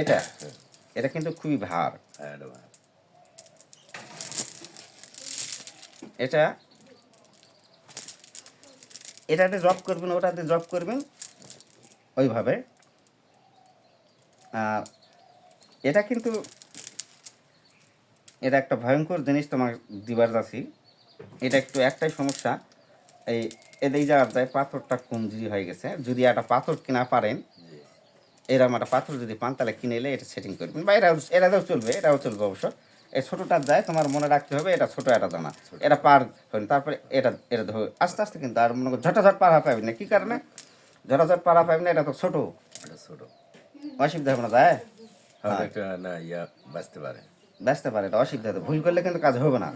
এটা এটা কিন্তু খুবই ভার। এটা, এটাতে জব করবেন, ওটাতে জব করবেন। ওইভাবে। আর এটা কিন্তু, এটা একটা ভয়ঙ্কর জিনিস তোমার দিবার যাচ্ছি। এটা একটু একটাই সমস্যা। এই এদের যাওয়ার যায় পাথরটা কমজুরি হয়ে গেছে। যদি একটা পাথর কিনা পারেন এরকম একটা পাথর যদি পান তাহলে কিনে এলে এটা সেটিং করবেন। বা এরা এটাও চলবে এটাও চলবে অবশ্য। এই ছোটোটার যায় তোমার মনে রাখতে হবে এটা ছোটো একটা দানা। এটা পার হন তারপরে এটা এটা ধরো। আস্তে আস্তে কিন্তু আর মনে করো ঝটাঝট পাড়া পাবেন না। কী কারণে? ঝটাঝট পাড়া পাবেন না এটা তো ছোটো। এটা ছোট। অসুবিধা হবে না যায়? হয়তো না ইয়া বাঁচতে পারে। ব্যস্ত পারে এটা অসুবিধা হবে। ভুল করলে কিন্তু কাজ হবে না।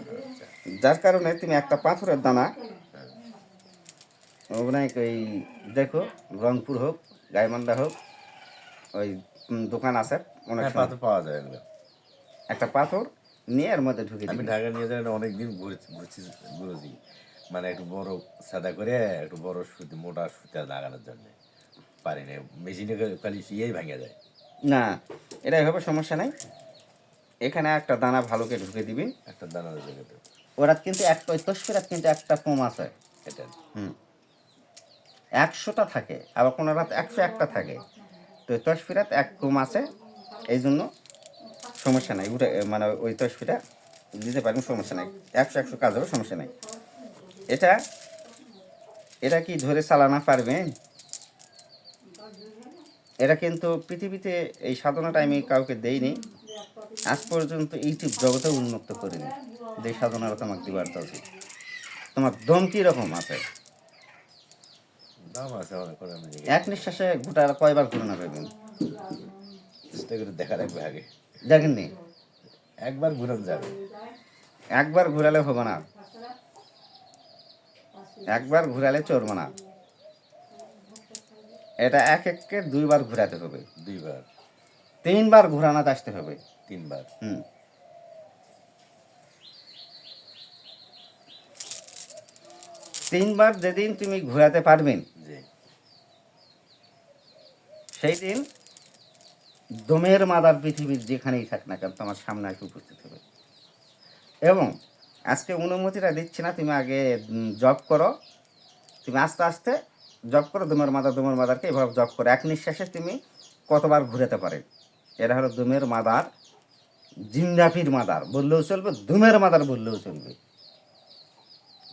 যার কারণে তুমি একটা পাথরের দানা অনেক ওই দেখো রংপুর হোক গাইমান্ডা হোক ওই দোকান আছে অনেক হ্যাঁ পাথর পাওয়া যায় এগুলো। একটা পাথর নিয়ে এর মধ্যে ঢুকে আমি দিবি। ঢাকা নিয়ে যাই অনেক দিন ঘুরেছি মানে একটু বড় সাদা করে একটু বড় সুতি মোটা সুতা লাগানোর জন্য। পারি না মেশিনে খালি ইয়েই ভেঙে যায়। না এটা এভাবে সমস্যা নাই। এখানে একটা দানা ভালোকে ঢুকে দিবি। একটা দানা জায়গাতে ওরা কিন্তু একটা ওই তসফিরাত কিন্তু একটা কম আছে। এটা। হুম। একশোটা থাকে আবার কোনো রাত একশো একটা থাকে। তো তসফিরাত এক কম আছে এই জন্য সমস্যা নাই। মানে ওই তসফিরা দিতে পারেন সমস্যা নাই। একশো একশো কাজ হবে, সমস্যা নাই। এটা এটা কি ধরে চালানা পারবেন এটা কিন্তু পৃথিবীতে এই সাধনাটা আমি কাউকে দেইনি আজ পর্যন্ত ইউটিউব জগতে উন্মুক্ত করিনি। যে সাধনাটা তোমাকে দিবার চাচ্ছি তোমার দম কীরকম আছে দাম আছে অনেক করে আমি দেখি। এক নিঃশ্বাসে গোটা কয়বার ঘুরানো পারবেন চেষ্টা করে দেখা রাখবে আগে। দেখেননি? একবার ঘুরান যাবে। একবার ঘুরালে হবে না। একবার ঘুরালে চলবে না। এটা এক এককে দুইবার ঘুরাতে হবে। দুইবার। তিনবার ঘুরানোতে আসতে হবে। তিনবার। হুম। তিনবার যেদিন তুমি ঘুরাতে পারবেন সেই দিন দমের মাদার পৃথিবীর যেখানেই থাক না কেন, তোমার সামনে এসে উপস্থিত হবে। এবং আজকে অনুমতিটা দিচ্ছি না, তুমি আগে জব করো। তুমি আস্তে আস্তে জব করো, দমের মাদার, দমের মাদারকে এভাবে জব করো। এক নিঃশ্বাসে তুমি কতবার ঘুরাতে পারে? এরা হলো দমের মাদার জিন্দাফির মাদার। বললেও চলবে, দুমের মাদার বললেও চলবে।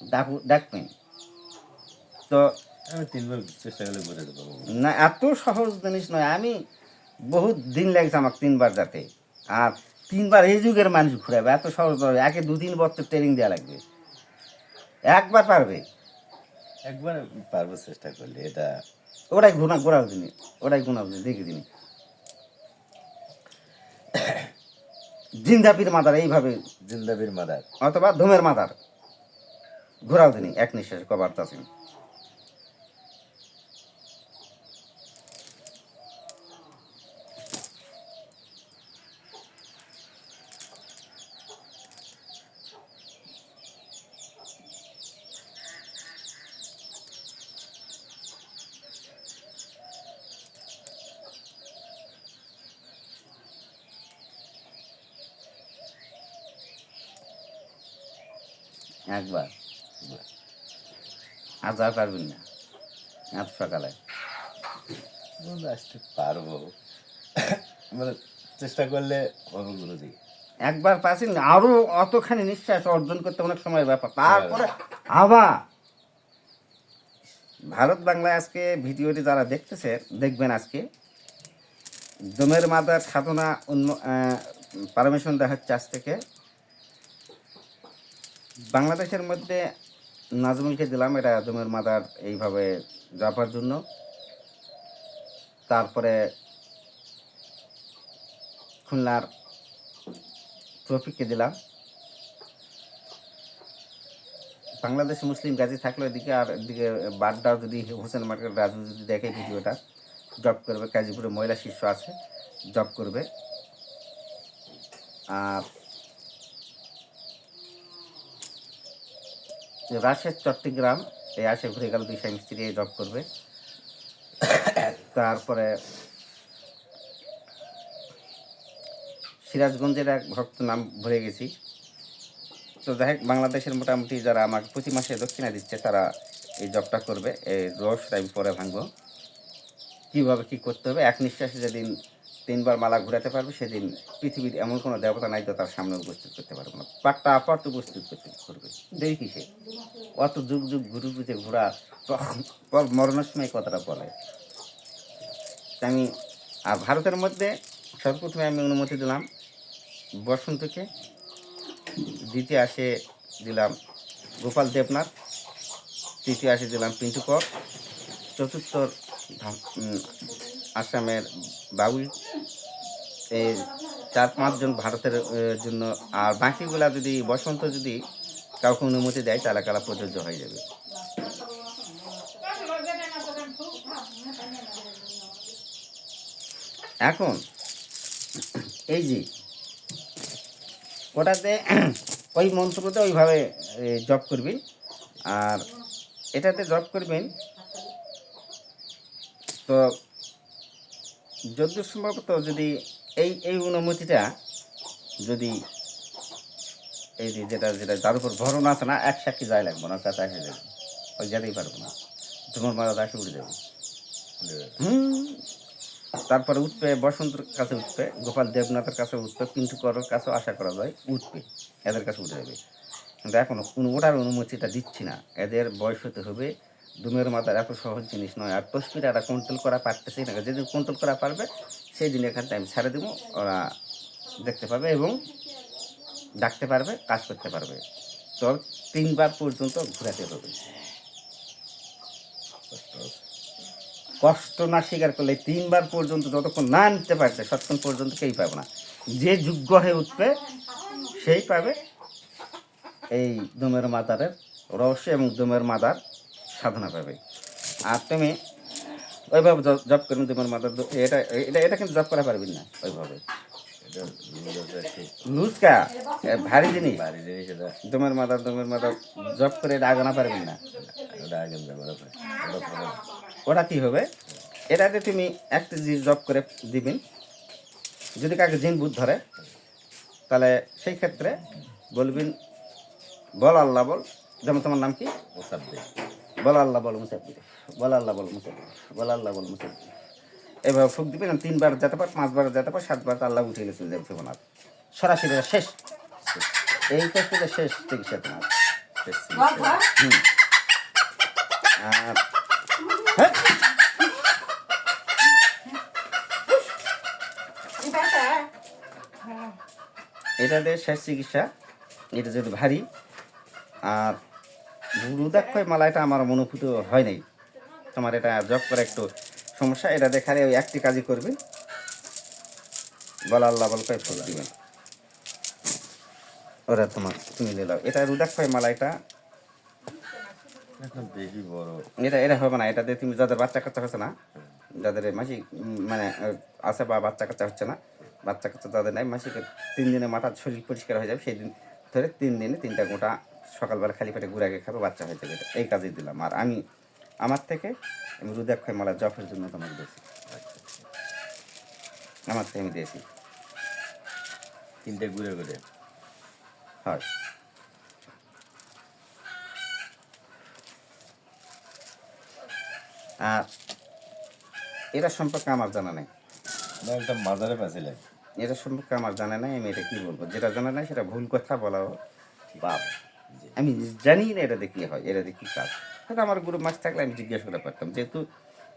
ডাকু ডাকবেন তো আমি তিনবার চেষ্টা করলে না এত সহজ জিনিস নয়। আমি বহুত দিন লাগছে আমাকে তিনবার যাতে। আর তিনবার এই যুগের মানুষ ঘুরাবে এত সহজ নয়। একে দু তিন বছর ট্রেনিং দেওয়া লাগবে। একবার পারবে? একবার পারব চেষ্টা করলে এটা ওটাই ঘুরা ঘোরাও দিনি ওটাই ঘুরাও দিনি দেখে দিনি। জিন্দাপির মাদার এইভাবে। জিন্দাপির মাদার। অথবা ধুমের মাদার। ঘোরাও দিনি এক নিঃশ্বাস কবার তাসিন একবার। আজ আর পারবেন না। এত সকালে। আসতে পারব। মানে চেষ্টা করলে হবে গুরুজি একবার পাচ্ছেন আরও অতখানি নিঃশ্বাস অর্জন করতে অনেক সময় ব্যাপার। তারপরে আবার ভারত বাংলায় আজকে ভিডিওটি যারা দেখতেছে দেখবেন আজকে। দমের মাদার সাধনা পারমিশন দেওয়া হচ্ছে আজ থেকে। বাংলাদেশের মধ্যে নাজমুলকে দিলাম এটা দমের মাদার এইভাবে যাবার জন্য। তারপরে খুলনার ট্রফিককে দিলাম। বাংলাদেশ মুসলিম গাজী থাকলে এদিকে আর এদিকে বাড্ডা যদি হোসেন মার্কেট রাজু যদি দেখে ভিডিওটা জব করবে, গাজীপুরে মহিলা শিষ্য আছে জব করবে। আর রাশেদ চট্টগ্রাম এই আসে ঘুরে গেল দুই স্বামী স্ত্রী জব করবে। তারপরে সিরাজগঞ্জের এক ভক্ত নাম ভুলে গেছি। তো যাই হোক, বাংলাদেশের মোটামুটি যারা আমাকে প্রতি মাসে দক্ষিণা দিচ্ছে, তারা এই জবটা করবে। এই রহস্যটা আমি পরে ভাঙবো। কীভাবে কী করতে হবে? এক নিঃশ্বাসে যেদিন তিনবার মালা ঘুরাতে পারবে, সেদিন পৃথিবীর এমন কোনো দেবতা নাই তো তার সামনে উপস্থিত করতে পারবে না। পাট্টা আপাত উপস্থিত করতে করবে। দেরি কিসে অত যুগ যুগ ঘুরে ঘুরে ঘোরা পর মরণের সময় কথাটা বলে। আমি আর ভারতের মধ্যে সর্বপ্রথমে আমি অনুমতি দিলাম, বসন্তকে দ্বিতীয় আসে দিলাম গোপাল দেবনাথ, তৃতীয় আসে দিলাম পিন্টু চতুর্থ আসামের বাউল এই চার পাঁচজন ভারতের জন্য। আর বাকিগুলা যদি বসন্ত যদি কাউকে অনুমতি দেয়, তাহলে কারা প্রযোজ্য হয়ে যাবে? এখন, এই যে, ওটাতে ওই মন্ত্রতে ওইভাবে জব করবেন। আর এটাতে জব করবেন। তো যত সম্ভবত যদি এই এই অনুমতিটা যদি এই যে যেটা যেটা যার উপর ভরণ আছে না, এক সাক্ষী যায় লাগবে না কাছে এসে যাবে। ওই যেতেই পারব না। তোমার মারা দাসে উঠে যাবে। হুম। তারপরে উঠবে, বসন্তর কাছে উঠবে, গোপাল দেবনাথের কাছে উঠবে পিন্টু করার কাছেও আশা করা যায় উঠবে, এদের কাছে উঠে যাবে। কিন্তু এখন ওটার অনুমতিটা দিচ্ছি না। এদের বয়স হতে হবে দুমের মাথার এত সহজ জিনিস নয়। আর তসপিটা এরা কন্ট্রোল করা পারতেছে না। যেদিন কন্ট্রোল করা পারবে সেই দিন এখানটা আমি ছেড়ে দেবো। ওরা দেখতে পাবে এবং ডাকতে পারবে, কাজ করতে পারবে। তো তিনবার পর্যন্ত ঘোরাতে হবে। কষ্ট না স্বীকার করলে তিনবার পর্যন্ত যতক্ষণ না আনতে পারছে ততক্ষণ পর্যন্ত কেই পাবে না। যে যোগ্য হয়ে উঠবে, সেই পাবে এই দমের মাদারের রহস্য এবং দমের মাদার সাধনা পাবে। আর তুমি ওইভাবে জব করবেন দমের মাদার এটা এটা এটা কিন্তু জব করা পারবেন না ওইভাবে। লুচকা ভারী জিনিস। বাড়ি জিনিস দমের মাদার দমের মাদার জব করে এটা আগানা পারবেন না। ওটা কি হবে? এটাতে তুমি একটা জিনিস জব করে দিবেন যদি কাকে জিন বুধ ধরে তাহলে সেই ক্ষেত্রে বলবেন বল আল্লাহ বল। যেমন তোমার নাম কি? মোসাব্বির। বল আল্লাহ বল মুসাফির বল আল্লাহ বল মুসাফির বল আল্লাহ বল মুসাফির এভাবে ফুক দিবেন তিনবার যেতে পার পাঁচবার যেতে পার সাতবার আল্লাহ উঠে গেছিল যাবে তোমার সরাসরি শেষ। এই ক্ষেত্রে শেষ চিকিৎসা তোমার। হুম। আর হ্যাঁ? এটা দিয়ে শেষ চিকিৎসা। এটা যদি ভারী। আর রুদাক্ষয় মালা এটা আমার মনোভূত হয় নাই। তোমার এটা জব করে একটু সমস্যা এটা দেখালে ওই একটি কাজই করবে। বলা আল্লাহ বল কয় ফুল দিবেন। ওরা তোমার তুমি নিলাও এটা রুদাক্ষয় মালা এটা এটা এটা হবে না এটা দিয়ে তুমি যাদের বাচ্চা কাচ্চা হচ্ছে না যাদের মাসিক উম, মানে আছে বা বাচ্চা কাচ্চা হচ্ছে না বাচ্চা কাচ্চা যাদের নাই মাসিকে তিন দিনে মাথার শরীর পরিষ্কার হয়ে যাবে সেই দিন ধরে তিন দিনে তিনটা গোটা সকালবেলা খালি পেটে ঘুরে আগে খাবে বাচ্চা হয়ে যাবে। এই কাজই দিলাম। আর আমি আমার থেকে আমি রুদাক্ষয় মালা জফের জন্য তোমাকে দিয়েছি। আমার থেকে আমি দিয়েছি। তিনটে ঘুরে ঘুরে হয়। আর এটা সম্পর্কে আমার জানা নেই। একটা মাজারে পাচ্ছিলেন এটা সম্পর্কে আমার জানা নাই আমি এটা কি বলব? যেটা জানা নাই সেটা ভুল কথা বলা বাপ আমি জানি না এটা দেখি হয়, এটা দেখি কাজ। হয়তো আমার গুরু মাছ থাকলে আমি জিজ্ঞাসা করে পারতাম, যেহেতু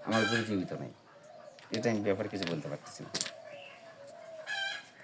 আমার গুরু জীবিত নাই। এটা আমি ব্যাপারে কিছু বলতে পারতেছি না।